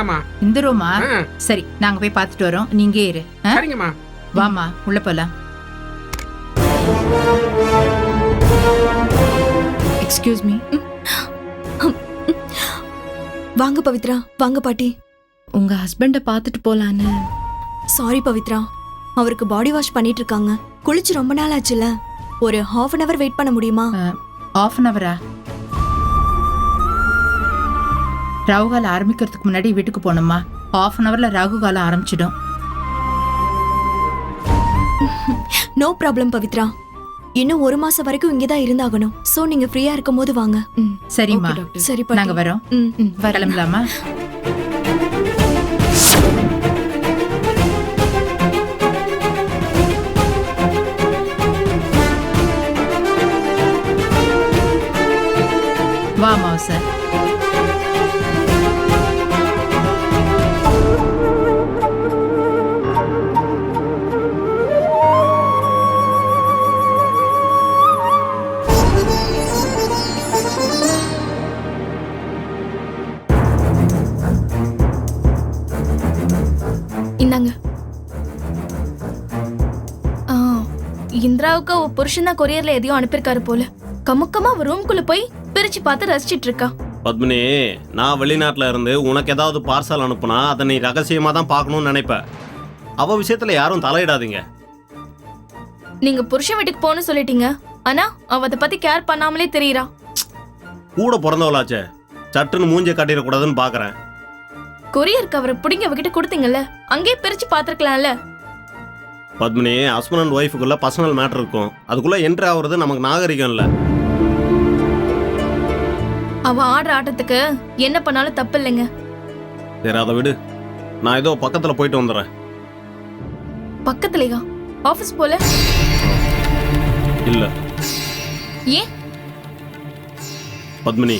இந்த ரூம் தாம்மா இந்த ரூமா ஆ, சரி நாங்க போய் பார்த்துட்டு வரோம். நீங்க இரு. ஆ? சரிங்கம்மா. வாம்மா உள்ள போலாம். எக்ஸ்கியூஸ் மீ வாங்க பவித்ரா. வாங்க பாட்டி. உங்க ஹஸ்பண்ட பார்த்துட்டு போலான்னு. சாரி பவித்ரா. அவருக்கு பாடி வாஷ் பண்ணிட்டு இருக்காங்க. குளிச்சு ரொம்ப நாள் ஆச்சுல ஒரு ஹாஃப் அன் அவர் வெயிட் பண்ண முடியுமா? ஆஃப் அன் அவரா ராகுகாலம் ஆரம்பிக்கிறதுக்கு முன்னாடி வீட்டுக்கு போகணுமா ஆஃப் அன் அவர்ல ராகுகாலம் ஆரம்பிச்சிடும். No problem Pavithra. இன்னும் ஒரு மாசம் வரைக்கும் இங்கே தான் இருந்தாகணும். சோ நீங்க ஃப்ரீயா இருக்கும் போது வாங்க. ம், சரிம்மா. சரி நாங்க பாட்டி வரோம். ம், ம், வரேன். கிளம்பலாமா? வாமா சார். இந்திராவுக்கு அவ புருஷன் தான் கொரியர்ல எதையும் அனுப்பியிருக்காரு போல. கமுக்கமா அவ ரூம்குள்ள போய் பிரிச்சு பார்த்து ரசிச்சிட்டு இருக்கா. பத்மினி நான் வெளிநாட்டில் இருந்து உனக்கு ஏதாவது பார்சல் அனுப்புனா அதை நீ ரகசியமாக தான் பார்க்கணும்னு நினைப்ப. அவ விஷயத்தில் யாரும் தலையிடாதீங்க. நீங்க புருஷன் வீட்டுக்கு போகணும்னு சொல்லிட்டீங்க. ஆனா அவ அதை பத்தி கேர் பண்ணாமலே தெரியறா. கூட பிறந்தவளாச்சே. சட்டுன்னு மூஞ்ச காட்டிடக்கூடாதுன்னு பார்க்குறேன் கொரியருக்கு அவரை பிடிங்க அவகிட்ட கொடுத்தீங்கல்ல. அங்கேயே பிரிச்சு பார்த்திருக்கலாம்ல. பத்மினி ஹஸ்பண்ட் அண்ட் ஒய்ஃபுக்குள்ள பர்சனல் மேட்டர் இருக்கும். அதுக்குள்ளே என்ட்ரி ஆகுறது நமக்கு நாகரிகம் இல்லை அவ ஆடுற ஆட்டத்துக்கு என்ன பண்ணாலும் தப்பு இல்லைங்க. சரி அதை விடு. நான் ஏதோ பக்கத்தில் போயிட்டு வந்துடுறேன். பக்கத்துலயா? ஆபீஸ் போல? இல்லை. ஏன்? பத்மினி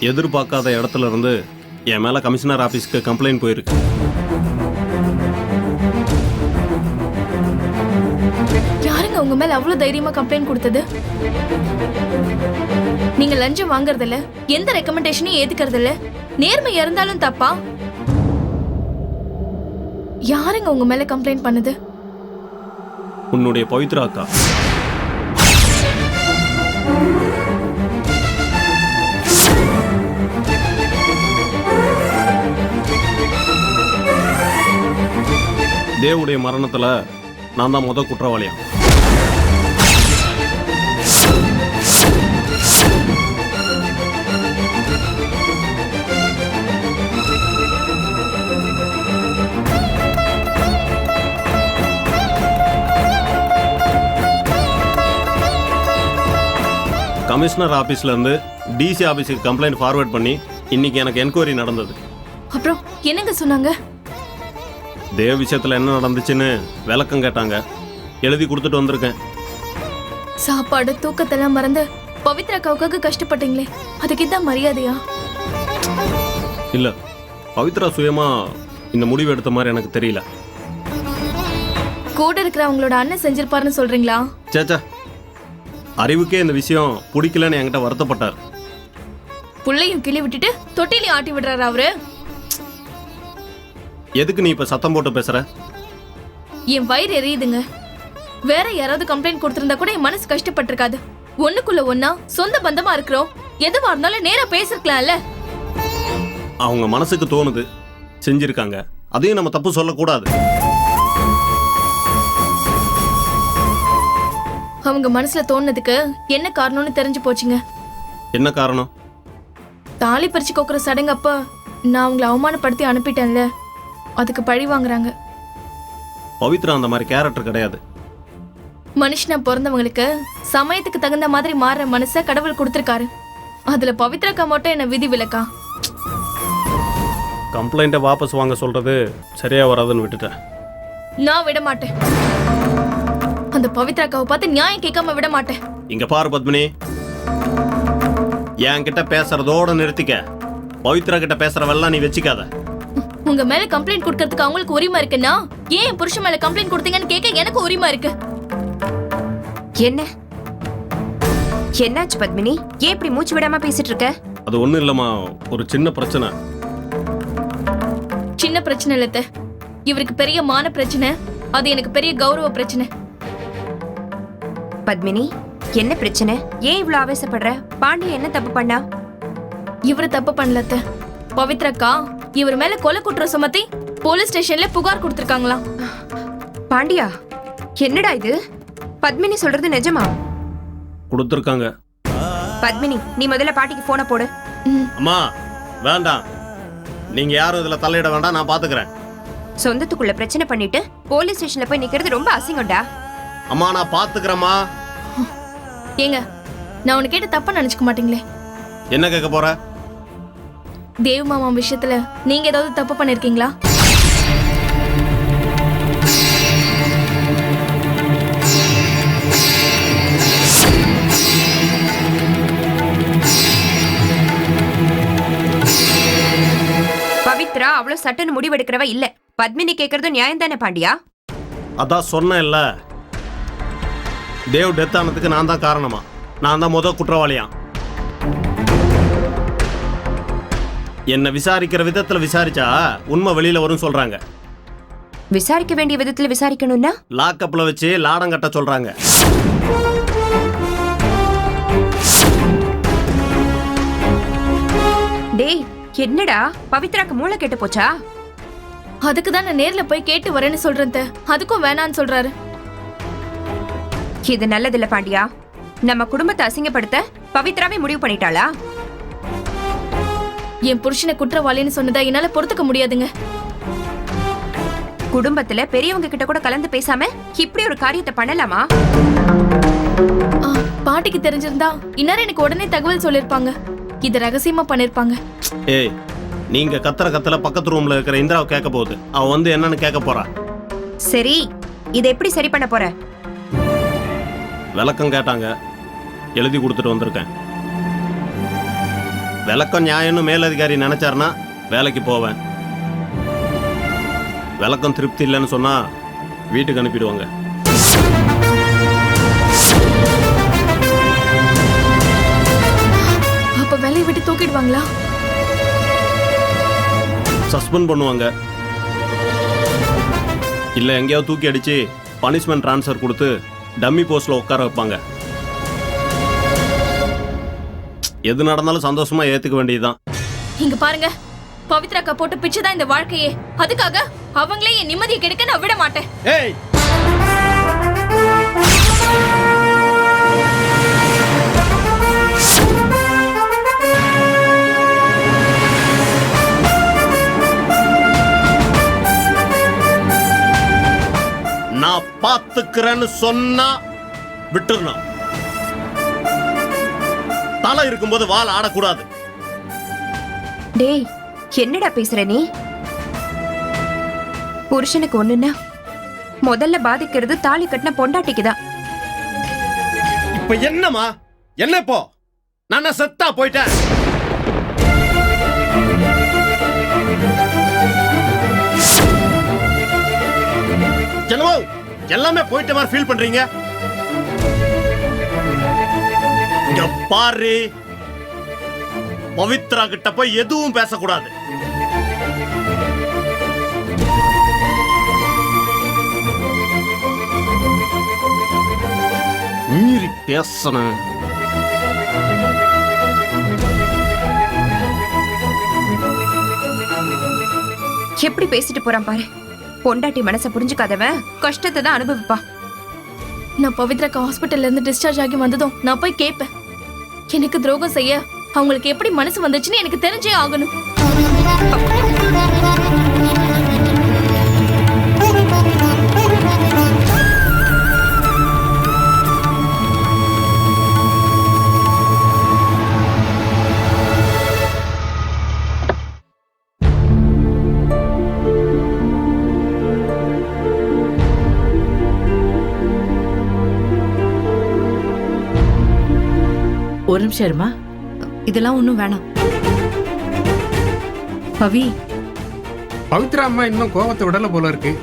எதிர்பார்க்காத இடத்துல இருந்து என் மேலே கமிஷனர் ஆஃபீஸ்க்கு கம்ப்ளைண்ட் போயிருக்கு. உங்க மேல அவ்வளவு தைரியமா கம்ப்ளைண்ட் கொடுத்தது? நீங்க லஞ்சம் வாங்குறது இல்ல எந்த ரெக்கமெண்டேஷனையும் ஏத்துக்கிறது இல்ல நேர்மை இருந்தாலும் தப்பா? யாருங்க உங்க மேல கம்ப்ளைண்ட் பண்ணுது? உன்னுடைய பவித்ரா அக்கா. தேவுடைய மரணத்துல நான் தான் முத குற்றவாளியா? கமிஷனர் ஆபீஸ்ல இருந்து டிசி ஆபீஸுக்கு கம்ப்ளைண்ட் ஃபார்வர்ட் பண்ணி இன்னைக்கு எனக்கு என்கொயரி நடந்தது. அப்புறம் என்னங்க சொன்னாங்க? தேவ் விஷயத்துல என்ன நடந்துச்சுன்னு விளக்கம் கேட்டாங்க. எழுதி கொடுத்துட்டு வந்திருக்கேன். சாப்பாடு தூக்கத்தெல்லாம் மறந்து பவித்ரா அக்காவுக்காக கஷ்டப்பட்டீங்களே அதுக்கு இதான் மரியாதையா? இல்ல பவித்ரா சுயமா இந்த முடிவு எடுத்த மாதிரி எனக்கு தெரியல. கூட இருக்கிற அவங்களோட அண்ணன் செஞ்சிருப்பாருன்னு சொல்றீங்களா? சேச்சா அறிவுக்கே இந்த விஷயம் பிடிக்கலன்னு என்கிட்ட வருத்தப்பட்டார். புள்ளையும் கிளி விட்டுட்டு தொட்டிலையும் ஆட்டி விடுறாரு அவரு? எதுக்கு நீ இப்ப சத்தம் போட்டு பேசுற? என் வயிறு எரியுதுங்க. வேற யாராவது கம்ப்ளைண்ட் கொடுத்திருந்தா கூட என் மனசு கஷ்டப்பட்டிருக்காது. ஒண்ணுக்குள்ள ஒண்ணா சொந்த பந்தமா இருக்கிறோம். எதுவா இருந்தாலும் நேரா பேசிருக்கலாம்ல. அவங்க மனசுக்கு தோணுது. செஞ்சிருக்காங்க. அதையும் நம்ம தப்பு சொல்லக்கூடாது. அவங்க மனசுல தோணுனதுக்கு என்ன காரணம்னு தெரிஞ்சு போச்சுங்க. என்ன காரணம்? தாலி பறிச்சு கோக்குற சடங்கு அப்ப நான் அவங்கள அவமானப்படுத்தி அனுப்பிட்டேன்ல. அதுக்கு பழி வாங்குறாங்க. பவித்ரா அந்த மாதிரி கேரக்டர் கிடையாது. மனுஷனா பிறந்தவங்களுக்கு சமயத்துக்கு தகுந்த மாதிரி மாறுற மனச கடவுள் கொடுத்திருக்காரு. அதுல பவித்ரக்கா மட்டும் என்ன விதி விலக்கா? கம்ப்ளைண்ட்டை வாபஸ் வாங்க சொல்றது சரியா வராதுன்னு விட்டுட்டேன். நான் விட மாட்டேன் அந்த பவித்ராக்காவை பார்த்து நியாயம் கேட்காம விட மாட்டேன். இங்க பாரு பத்மினி. என்கிட்ட பேசுறதோட நிறுத்திக்க. பவித்ரா கிட்ட பேசுறவெல்லாம் நீ வச்சுக்காத. உங்க மேல கம்ப்ளைண்ட் கொடுக்கறதுக்கு அவங்களுக்கு உரிமை இருக்குன்னா ஏன் புருஷன் மேல கம்ப்ளைண்ட் கொடுத்தீங்கன்னு கேட்க எனக்கு உரிமை இருக்கு. என்ன? என்னாச்சு பத்மினி? ஏன் இப்படி மூச்சு விடாம பேசிட்டு இருக்க? அது ஒண்ணும் இல்லம்மா ஒரு சின்ன பிரச்சனை. சின்ன பிரச்சனை இல்ல அத்தை. இவருக்கு பெரிய மான பிரச்சனை அது எனக்கு பெரிய கௌரவ பிரச்சனை. பத்மினி என்ன பிரச்சனை? ஏன் இவ்ளோ ஆவேசப்படுற? பாண்டி என்ன தப்பு பண்ணா? இவரு தப்பு பண்ணல அத்தை. பவித்ரக்கா இவர் மேல கொலை குற்றம் சுமத்தி போலீஸ் ஸ்டேஷன்ல புகார் கொடுத்திருக்காங்களாம் பாண்டியா என்னடா இது? பத்மினி சொல்றது நிஜமா? கொடுத்துருக்காங்க. பத்மினி நீ முதல்ல பாட்டிக்கு போனை போடு. அம்மா வேண்டாம். நீங்க யாரும் இதுல தலையிட வேண்டாம் நான் பாத்துக்கிறேன். சொந்தத்துக்குள்ள பிரச்சனை பண்ணிட்டு போலீஸ் ஸ்டேஷன்ல போய் நிக்கிறது ரொம்ப அசிங்கம்டா. அம்மா நான் பாத்துக்கிறேம்மா. ஏங்க நான் உனக்கு கேட்டு தப்பா நினைச்சுக்க மாட்டீங்களே. என்ன கேட்க போற? தேவ் மாமா விஷயத்துல நீங்க ஏதாவது தப்பு பண்ணிருக்கீங்களா? பவித்ரா அவ்வளவு சட்டுன்னு முடிவெடுக்கிறவ இல்ல. பத்மினி கேக்குறது நியாயம் தானே பாண்டியா? அதான் சொன்னேன்ல. தேவ் டெத் ஆனதுக்கு நான் தான் காரணமா? நான் தான் முத குற்றவாளியா? என்னை விசாரிக்கிற விதத்துல விசாரிச்சா உண்மை வெளியில வரும் சொல்றாங்க. விசாரிக்க வேண்டிய விதத்துல விசாரிக்கணும்னா? லாக்கப்ல வச்சு லாடம் கட்ட சொல்றாங்க. டேய் என்னடா? பவித்ராக்கு மூளை கெட்டு போச்சா? அதுக்கு தான் நான் நேர்ல போய் கேட்டு வரேன்னு சொல்றேன் அத்தை. அதுக்கும் வேணான்னு சொல்றாரு. இது நல்லதில்ல பாண்டியா. நம்ம குடும்பத்தை அசிங்கப்படுத்த பவித்ராவே முடிவு பண்ணிட்டாளா? என் புருஷனை குற்றவாளின்னு சொன்னதை என்னால பொறுத்துக்க முடியாதுங்க. குடும்பத்துல பெரியவங்க கிட்ட கூட கலந்து பேசாம இப்படி ஒரு காரியத்தை பண்ணலாமா? ஆ, பாட்டிக்கு தெரிஞ்சிருந்தா இன்னாரும் எனக்கு உடனே தகவல் சொல்லிருப்பாங்க. இது ரகசியமா பண்ணிருப்பாங்க. ஏய் நீங்க கத்துற கத்துல பக்கத்து ரூம்ல இருக்கிற இந்திராவை கேட்க போகுது. அவ வந்து என்னன்னு கேட்க போறா. சரி இதை எப்படி சரி பண்ண போற? விளக்கம் கேட்டாங்க. எழுதி கொடுத்துட்டு வந்திருக்கேன். விளக்கம் நியாயம்னு மேலதிகாரி நினைச்சாருன்னா வேலைக்கு போவேன். விளக்கம் திருப்தி இல்லைன்னு சொன்னா வீட்டுக்கு அனுப்பிடுவாங்க. அப்ப வேலையை விட்டு தூக்கிடுவாங்களா? சஸ்பெண்ட் பண்ணுவாங்க. இல்ல எங்கேயாவது தூக்கி அடிச்சு பனிஷ்மெண்ட் ட்ரான்ஸ்ஃபர் கொடுத்து டம்மி போஸ்ட்ல உட்கார வைப்பாங்க. எது நடந்தாலும் சந்தோஷமா ஏத்துக்க வேண்டியதுதான். இங்க பாருங்க. பவித்ராக்கா போட்டு பிச்சை தான் இந்த வாழ்க்கையே. அதுக்காக அவங்களே என் நிம்மதியை கெடுக்க நான் விட மாட்டேன். ஏய்! நான் பாத்துக்கிறேன்னு சொன்னா விட்டுறணும். தலை இருக்கும்போது வால் ஆடக்கூடாது. டேய் என்னடா பேசுற நீ? புருஷனுக்கு ஒண்ணுன்னா முதல்ல பாதிக்கிறது தாலி கட்டின பொண்டாட்டிக்கு தான் இப்ப என்னம்மா? என்ன இப்போ? நான் செத்தா போயிட்டேன்? எல்லாமே போயிட்ட மாதிரி ஃபீல் பண்றீங்க? இங்க பாரு. பவித்ரா கிட்ட போய் எதுவும் பேசக்கூடாது. மீறி பேசணும் எப்படி பேசிட்டு போறான் பாரு. பொண்டாட்டி மனசை புரிஞ்சுக்காதவன் கஷ்டத்தை தான் அனுபவிப்பா. நான் பவித்ராக்கு ஹாஸ்பிட்டல்ல இருந்து டிஸ்சார்ஜ் ஆகி வந்ததும் நான் போய் கேட்பேன். எனக்கு துரோகம் செய்ய அவங்களுக்கு எப்படி மனசு வந்துச்சுன்னு எனக்கு தெரிஞ்சே ஆகணும். நிமிஷம் இருமா இதெல்லாம் ஒன்றும் வேணாம். பவி. பவித்ரா அம்மா இன்னும் கோவத்தை விடல போல இருக்கு.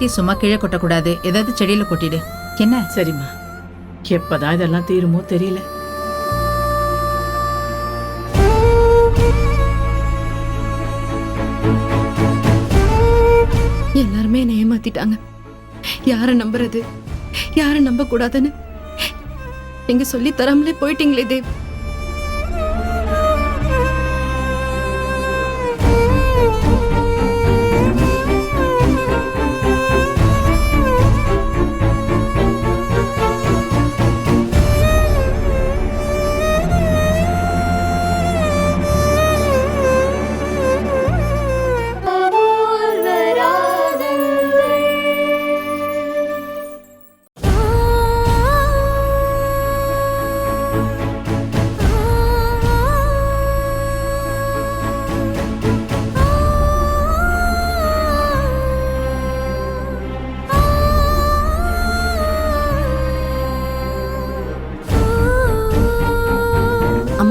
எல்லாத்தையும் சும்மா கீழே கொட்டக்கூடாது. ஏதாவது செடியில கொட்டிடு. என்ன? சரிம்மா. எப்பதான் இதெல்லாம் தீருமோ தெரியல. எல்லாருமே என்னை ஏமாத்திட்டாங்க. யார நம்புறது? யார நம்ப கூடாதுன்னு நீங்க சொல்லி தராமலே போயிட்டீங்களே தேவ்.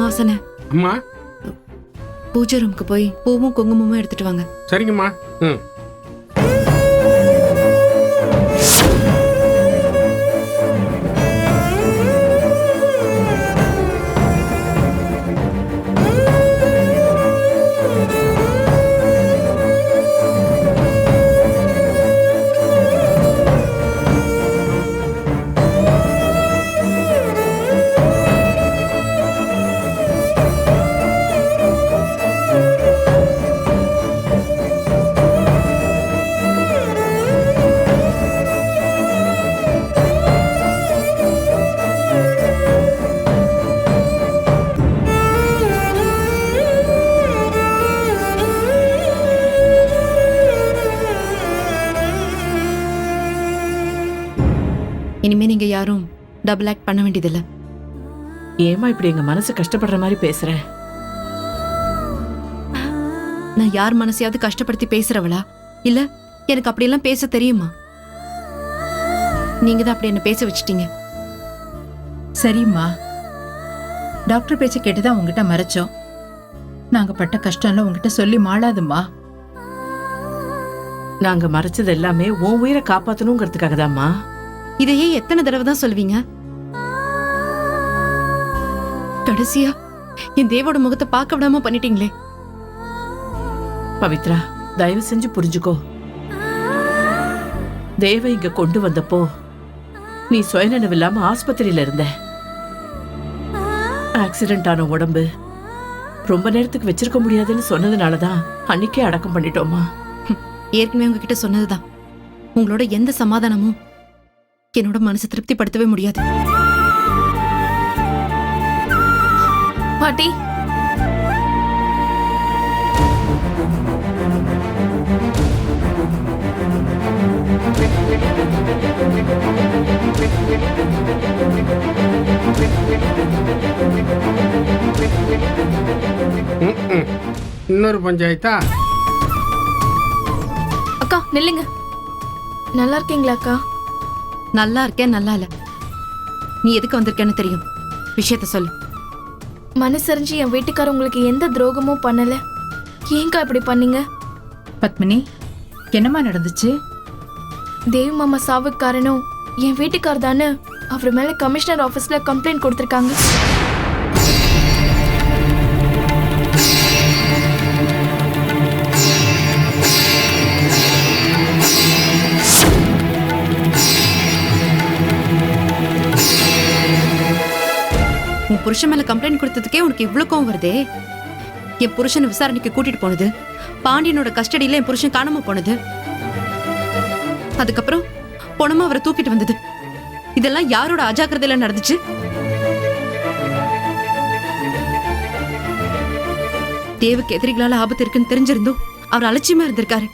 அமாவாசனை அம்மா. பூஜை ரூமுக்கு போய் பூவும் குங்குமமும் எடுத்துட்டு வாங்க. சரிங்கம்மா. ம். டபுள் ஆக்ட் பண்ண வேண்டியதில்ல. ஏமா இப்படி எங்க மனசு கஷ்டப்படுற மாதிரி பேசுற? நான் யார் மனசையாவது கஷ்டப்படுத்தி பேசுறவளா? இல்ல எனக்கு அப்படியெல்லாம் பேச தெரியுமா? நீங்க தான் அப்படி என்ன பேச வச்சிட்டீங்க. சரிம்மா. டாக்டர் பேச்ச கேட்டுதான் உங்ககிட்ட மறைச்சோம். நாங்க பட்ட கஷ்டம்லாம் உங்ககிட்ட சொல்லி மாளாதும்மா. நாங்க மறைச்சது எல்லாமே உன் உயிரை காப்பாத்தணுங்கிறதுக்காக தாம்மா இதையே எத்தனை தடவை தான் சொல்வீங்க? கடைசியா என் தேவோட முகத்தை பார்க்க விடாம பண்ணிட்டீங்களே. பவித்ரா தயவு செஞ்சு புரிஞ்சுக்கோ. தேவ இங்க கொண்டு வந்தப்போ நீ சுயநினைவு இல்லாம ஆஸ்பத்திரியில இருந்த. ஆக்சிடென்ட் ஆன உடம்பு ரொம்ப நேரத்துக்கு வச்சிருக்க முடியாதுன்னு சொன்னதுனாலதான் அன்னைக்கே அடக்கம் பண்ணிட்டோமா. ஏற்கனவே உங்ககிட்ட சொன்னதுதான். உங்களோட எந்த சமாதானமும் என்னோட மனசை திருப்திப்படுத்தவே முடியாது. பாட்டி. இன்னொரு பஞ்சாயத்தா? அக்கா நில்லுங்க. நல்லா இருக்கீங்களா அக்கா? நல்லா இருக்கேன் நல்லா இல்ல. நீ எதுக்கு வந்திருக்கேன்னு தெரியும். விஷயத்த சொல்லு. மனசறிஞ்சு என் வீட்டுக்காரர் உங்களுக்கு எந்த துரோகமும் பண்ணல? ஏங்கா இப்படி பண்ணீங்க? பத்மினி என்னம்மா நடந்துச்சு? தேவ் மாமா சாவுக்கு காரணம் என் வீட்டுக்கார் தானே அவர் மேல கமிஷனர் ஆபீஸ்ல கம்ப்ளைண்ட் கொடுத்திருக்காங்க. புருஷன் மேல கம்ப்ளைண்ட் கொடுத்ததுக்கே உனக்கு இவ்வளோ கோவம் வருதே? என் புருஷனை விசாரணைக்கு கூட்டிட்டு போனது பாண்டியனோட கஸ்டடியில என் புருஷன் காணாம போனது. அதுக்கப்புறம் பொணமா அவரை தூக்கிட்டு வந்தது. இதெல்லாம் யாரோட அஜாக்கிரதையில நடந்துச்சு? தேவுக்கு எதிரிகளால ஆபத்து இருக்குன்னு தெரிஞ்சிருந்தும் அவர் அலட்சியமா இருந்திருக்காரு.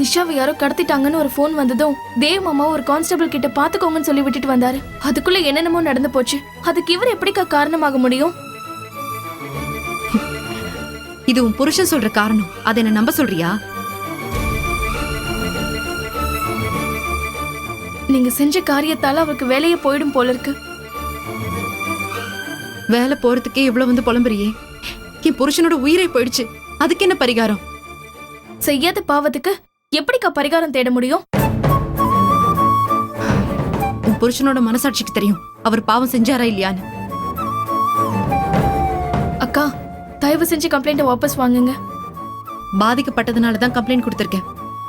நிஷாவை யாரோ கடத்திட்டாங்கன்னு ஒரு ஃபோன் வந்ததும் தேவ் மாமா ஒரு கான்ஸ்டபிள் கிட்ட பாத்துக்கோங்கன்னு சொல்லி விட்டுட்டு வந்தாரு. அதுக்குள்ள என்னென்னமோ நடந்து போச்சு. அதுக்கு இவர் எப்படிக்கா காரணமாக முடியும்? இது உன் புருஷன் சொல்ற காரணம். அதை என்ன நம்ப சொல்றியா? நீங்க செஞ்ச காரியத்தால அவருக்கு வேலையே போயிடும் போல இருக்கு. வேலை போறதுக்கே இவ்வளவு வந்து புலம்புறியே. என் புருஷனோட உயிரே போயிடுச்சு. அதுக்கு என்ன பரிகாரம்? செய்யாத பாவத்துக்கு எப்படிக்கா பரிகாரம் தேட முடியும்? உன் புருஷனோட மனசாட்சிக்கு தெரியும். அவர் பாவம் செஞ்சாரா இல்லையான்னு. அக்கா தயவு செஞ்சு கம்ப்ளைண்ட்டை வாபஸ் வாங்குங்க. பாதிக்கப்பட்டதுனால தான் கம்ப்ளைண்ட் கொடுத்திருக்கேன்.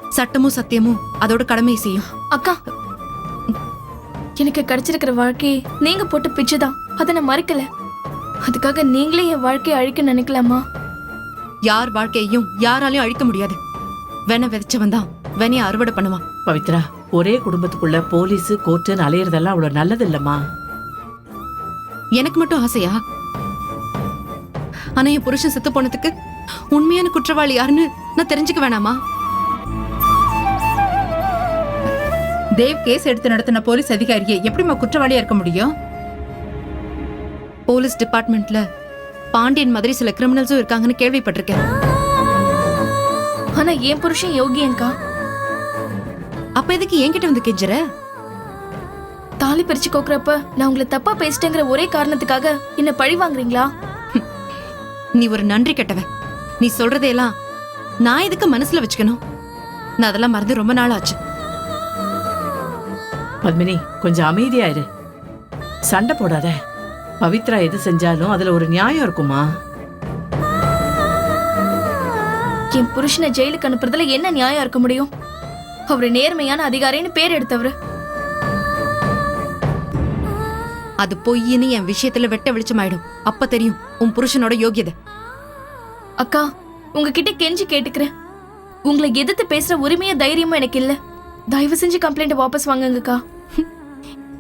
சட்டமும் சத்தியமும் அதோட கடமையை செய்யும். அக்கா எனக்கு கிடைச்சிருக்கிற வாழ்க்கையை நீங்க போட்டு பிச்சுதான். அதை நான் மறைக்கல. அதுக்காக நீங்களே என் வாழ்க்கையை அழிக்க நினைக்கலாமா? யார் வாழ்க்கையையும் யாராலையும் அழிக்க முடியாது. வென விதைச்சவன் தான் வெனைய அறுவடை பண்ணுவான் பவித்ரா ஒரே குடும்பத்துக்குள்ள போலீஸ் கோர்ட்டுன்னு அலையறதெல்லாம் அவ்வளவு நல்லது இல்லம்மா எனக்கு மட்டும் ஆசையா? ஆனா என் புருஷன் செத்து போனதுக்கு உண்மையான குற்றவாளி யாருன்னு நான் தெரிஞ்சுக்க வேணாமா? தேவ் கேஸ் எடுத்து நடத்தின போலீஸ் அதிகாரியை எப்படிம்மா குற்றவாளியா இருக்க முடியும்? போலீஸ் டிபார்ட்மெண்ட்ல பாண்டியன் மாதிரி சில கிரிமினல்ஸும் இருக்காங்கன்னு கேள்விப்பட்டிருக்கேன். ஆனா என் புருஷன் யோகியங்கா அப்ப எதுக்கு என்கிட்ட வந்து கெஞ்சுற? தாலி பிரிச்சு கோக்குறப்ப நான் உங்களை தப்பா பேசிட்டேங்கிற ஒரே காரணத்துக்காக என்ன பழி வாங்குறீங்களா? நீ ஒரு நன்றி கெட்டவ. நீ சொல்றதையெல்லாம் நான் எதுக்கு மனசுல வச்சுக்கணும்? நான் அதெல்லாம் மறந்து ரொம்ப நாள் ஆச்சு பத்மினி கொஞ்சம் அமைதியா இரு. சண்டை போடாத. பவித்ரா எது செஞ்சாலும் அதுல ஒரு நியாயம் இருக்குமா? என் புருஷனை ஜெயிலுக்கு அனுப்புறதுல என்ன நியாயம் இருக்க முடியும்? அவரு நேர்மையான அதிகாரின்னு பேர் எடுத்தவரு. அது பொய்ன்னு என் விஷயத்துல வெட்ட வெளிச்சமாயிடும். அப்ப தெரியும் உன் புருஷனோட யோகியதை. அக்கா உங்ககிட்ட கெஞ்சி கேட்டுக்கிறேன். உங்களை எதிர்த்து பேசுற உரிமைய தைரியமும் எனக்கு இல்ல. தயவு செஞ்சு கம்ப்ளைண்ட் வாபஸ் வாங்குங்கக்கா.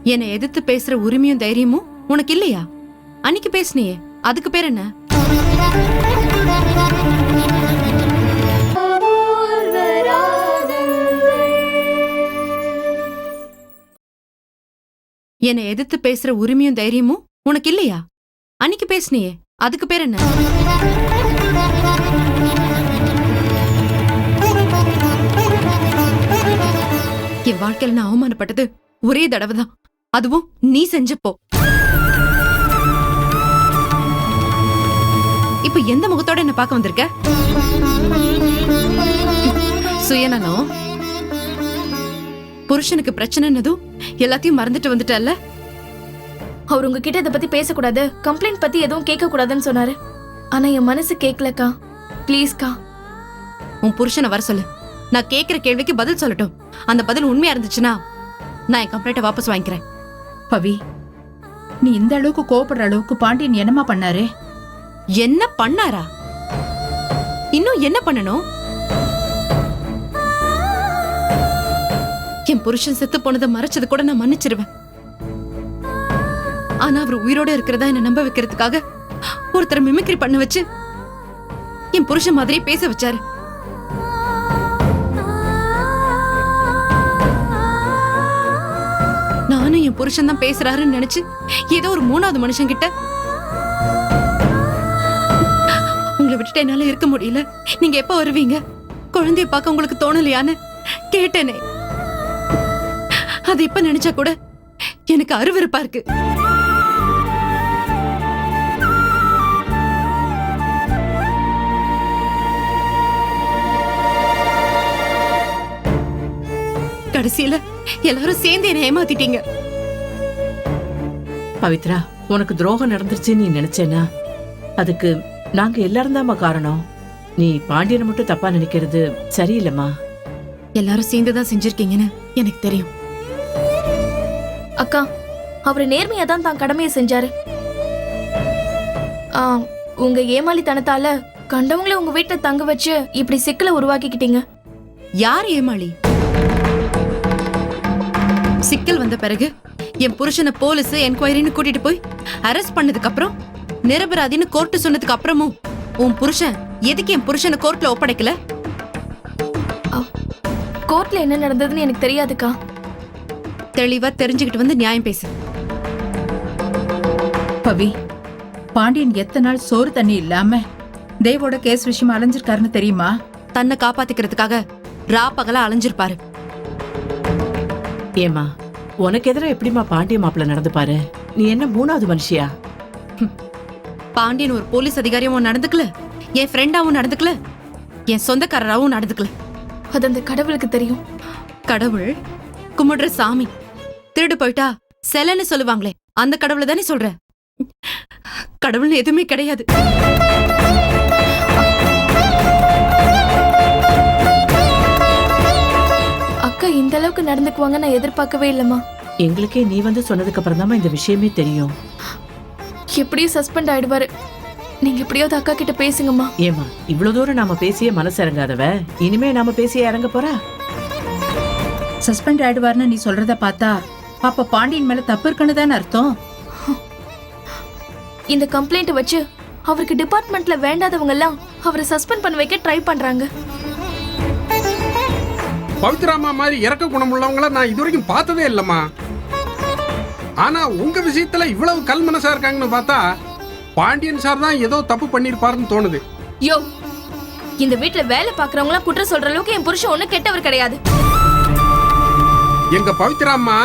என்னை எதிர்த்து பேசுற உரிமையும் தைரியமும் உனக்கு இல்லையா? அன்னைக்கு பேசுனியே அதுக்கு பேர் என்ன? என்னை எதிர்த்து பேசுற உரிமையும் தைரியமும் உனக்கு இல்லையா? அன்னைக்கு பேசுனியே அதுக்கு பேர் என்ன? என் வாழ்க்கையில நான் அவமானப்பட்டது ஒரே தடவை தான் அதுவும் நீ செஞ்சப்போ. இப்ப எந்த முகத்தோட என்ன பார்க்க வந்திருக்க? சுயநலம். புருஷனுக்கு பிரச்சனைன்னதும் எல்லாத்தையும் மறந்துட்டு வந்துட்டல்ல? அவர் உங்ககிட்ட இதை பத்தி பேசக்கூடாது. கம்ப்ளைண்ட் பத்தி எதுவும் கேட்க கூடாதுன்னு சொன்னாரு. ஆனா என் மனசு கேட்கலக்கா. ப்ளீஸ்க்கா. உன் புருஷனை வர சொல்லு. நான் கேக்குற கேள்விக்கு பதில் சொல்லட்டும். அந்த பதில் உண்மையா இருந்துச்சுன்னா நான் என் கம்ப்ளைண்ட்டை வாபஸ் வாங்கிக்கிறேன். பவி நீ இந்த அளவுக்கு கோவப்படுற அளவுக்கு பாண்டியன் என்னம்மா பண்ணாரு? என்ன பண்ணாரா? இன்னும் என்ன பண்ணணும்? என் புருஷன் செத்து போனதை மறைச்சது கூட நான் மன்னிச்சிருவேன். ஆனா அவர் உயிரோட இருக்கிறதா என்ன நம்ப வைக்கிறதுக்காக ஒருத்தர் மிமிக்ரி பண்ண வச்சு என் புருஷன் மாதிரி பேச வச்சாரு. நானும் என் புருஷன் தான் பேசுறாருன்னு நினைச்சு ஏதோ ஒரு மூணாவது மனுஷன் கிட்ட உங்களை விட்டுட்டு என்னால இருக்க முடியல. நீங்க எப்ப வருவீங்க? குழந்தைய பார்க்க உங்களுக்கு தோணலையான்னு கேட்டேனே. அது இப்ப நினைச்சா கூட எனக்கு அருவருப்பா இருக்கு. கடைசியில எல்லாரும் சேர்ந்து என்ன ஏமாத்திட்டீங்க. பவித்ரா உனக்கு துரோகம் நடந்துருச்சுன்னு நீ நினைச்சேனா அதுக்கு நாங்க எல்லாரும் தாம்மா காரணம். நீ பாண்டியனை மட்டும் தப்பா நினைக்கிறது சரியில்லைம்மா. எல்லாரும் சேர்ந்து தான் செஞ்சிருக்கீங்கன்னு எனக்கு தெரியும். அக்கா அவர் நேர்மையா தான் தான் கடமையை செஞ்சாரு. ஆ, உங்க ஏமாளித்தனத்தால கண்டவங்கள உங்க வீட்டுல தங்க வச்சு இப்படி சிக்கலை உருவாக்கிக்கிட்டீங்க. யார் ஏமாளி? சிக்கல் வந்த பிறகு என் புருஷனை போலீஸ் என்கொயரின்னு கூட்டிட்டு போய் அரெஸ்ட் பண்ணதுக்கு அப்புறம் நிரபராதின்னு கோர்ட்டு சொன்னதுக்கு அப்புறமும் உன் புருஷன் எதுக்கு என் புருஷனை கோர்ட்ல ஒப்படைக்கல? கோர்ட்ல என்ன நடந்ததுன்னு எனக்கு தெரியாதுக்கா. தெளிவா தெரிஞ்சுக்கிட்டு வந்து நியாயம் பேசு. பவி பாண்டியன் எத்தனை நாள் சோறு தண்ணி இல்லாம தேவோட கேஸ் விஷயமா அலைஞ்சிருக்காருன்னு தெரியுமா? தன்னை காப்பாத்திக்கிறதுக்காக ரா பகலா அலைஞ்சிருப்பாரு. ஏமா உனக்கு எதிராக எப்படிம்மா பாண்டிய மாப்பிள்ள நடந்து பாரு நீ என்ன மூணாவது மனுஷியா? பாண்டியன் ஒரு போலீஸ் அதிகாரியாவும் நடந்துக்கல என் ஃப்ரெண்டாவும் நடந்துக்கல என் சொந்தக்காரராவும் நடந்துக்கல. அது அந்த கடவுளுக்கு தெரியும். கடவுள் கும்பிடுற சாமி. திருடு போயிட்டா செலன்னு சொல்லுவாங்களே அந்த கடவுளை தானே சொல்ற? கடவுள் எதுவுமே கிடையாது. அக்கா இந்த அளவுக்கு நடந்துக்குவாங்க நான் எதிர்பார்க்கவே இல்லம்மா. எங்களுக்கே நீ வந்து சொன்னதுக்கு அப்புறம் இந்த விஷயமே தெரியும். எப்படியும் சஸ்பெண்ட் ஆயிடுவாரு. நீங்க எப்படியாவது அக்கா கிட்ட பேசுங்கம்மா. ஏமா இவ்வளவு தூரம் நாம பேசியே மனசு இறங்காதவ இனிமே நாம பேசியே இறங்க போறா? சஸ்பெண்ட் ஆயிடுவார்னு நீ சொல்றத பார்த்தா அப்ப பாண்டியன் மேல தப்பு இருக்குன்னு தானே அர்த்தம்? இந்த கம்ப்ளைண்ட் வச்சு அவருக்கு டிபார்ட்மெண்ட்ல வேண்டாதவங்க எல்லாம் அவரை சஸ்பெண்ட் பண்ண வைக்க ட்ரை பண்றாங்க. பவித்ராமா மாதிரி இறக்க குணமுள்ளவங்கள நான் இது வரைக்கும் பார்த்ததே இல்லம்மா. ஆனா உங்க விஷயத்துல இவ்வளவு கல் மனசா இருக்காங்கன்னு பார்த்தா பாண்டியன் சார் தான் ஏதோ தப்பு பண்ணிருப்பாருன்னு தோணுது. யோ இந்த வீட்ல வேலை பாக்குறவங்க எல்லாம் குற்றம் சொல்ற அளவுக்கு என் புருஷன் ஒண்ணு கெட்டவர் கிடையாது. எங்க பவித்ராம்மா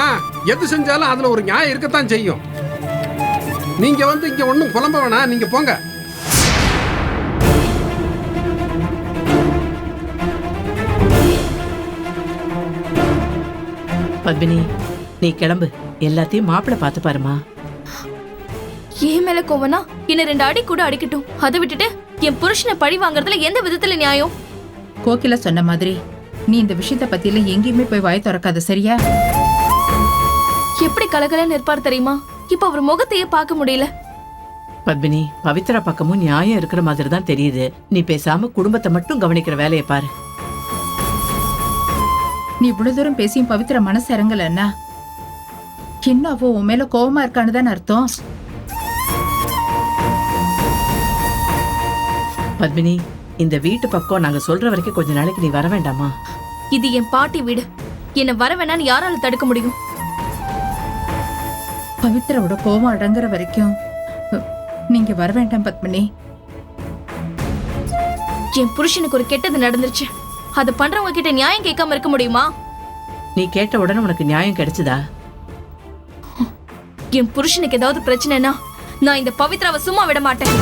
எது செஞ்சாலும் அதுல ஒரு நியாயம் இருக்கத்தான் செய்யும். நீங்க வந்து இங்க ஒண்ணும் புலம்ப வேணாம் நீங்க போங்க. பத்மினி நீ கிளம்பு. எல்லாத்தையும் மாப்பிள்ளை பார்த்து பாருமா ஏன் மேல கோவனா என்ன ரெண்டு அடி கூட அடிக்கட்டும். அதை விட்டுட்டு என் புருஷனை பழி வாங்குறதுல எந்த விதத்துல நியாயம்? கோகிலா சொன்ன மாதிரி நீ இந்த விஷயத்த பத்தியெல்லாம் எங்கேயுமே போய் வாய் திறக்காத சரியா? எப்படி கலகலன்னு இருப்பார் தெரியுமா? இப்ப அவர் முகத்தையே பார்க்க முடியல. பத்மினி பவித்ரா பக்கமும் நியாயம் இருக்கிற மாதிரி தான் தெரியுது. நீ பேசாம குடும்பத்தை மட்டும் கவனிக்கிற வேலையை பாரு. நீ இவ்வளவு தூரம் பேசியும் பவித்ரா மனசு இறங்கலன்னா இன்னும் அவ உன் மேல கோவமா இருக்கான்னு தானே அர்த்தம்? பத்மினி இந்த வீட்டு பக்கம் நாங்க சொல்ற வரைக்கும் கொஞ்ச நாளைக்கு நீ வர வேண்டாமா? இது என் பாட்டி வீடு. என்ன வர வேணான்னு யாரால தடுக்க முடியும்? பவித்ராவோட கோவம் அடங்குற வரைக்கும் நீங்க வர வேண்டாம் பத்மினி. என் புருஷனுக்கு ஒரு கெட்டது நடந்துருச்சு. அதை பண்றவங்க கிட்ட நியாயம் கேட்காம இருக்க முடியுமா? நீ கேட்ட உடனே உனக்கு நியாயம் கிடைச்சதா? என் புருஷனுக்கு ஏதாவது பிரச்சனைனா நான் இந்த பவித்ராவை சும்மா விட மாட்டேன்.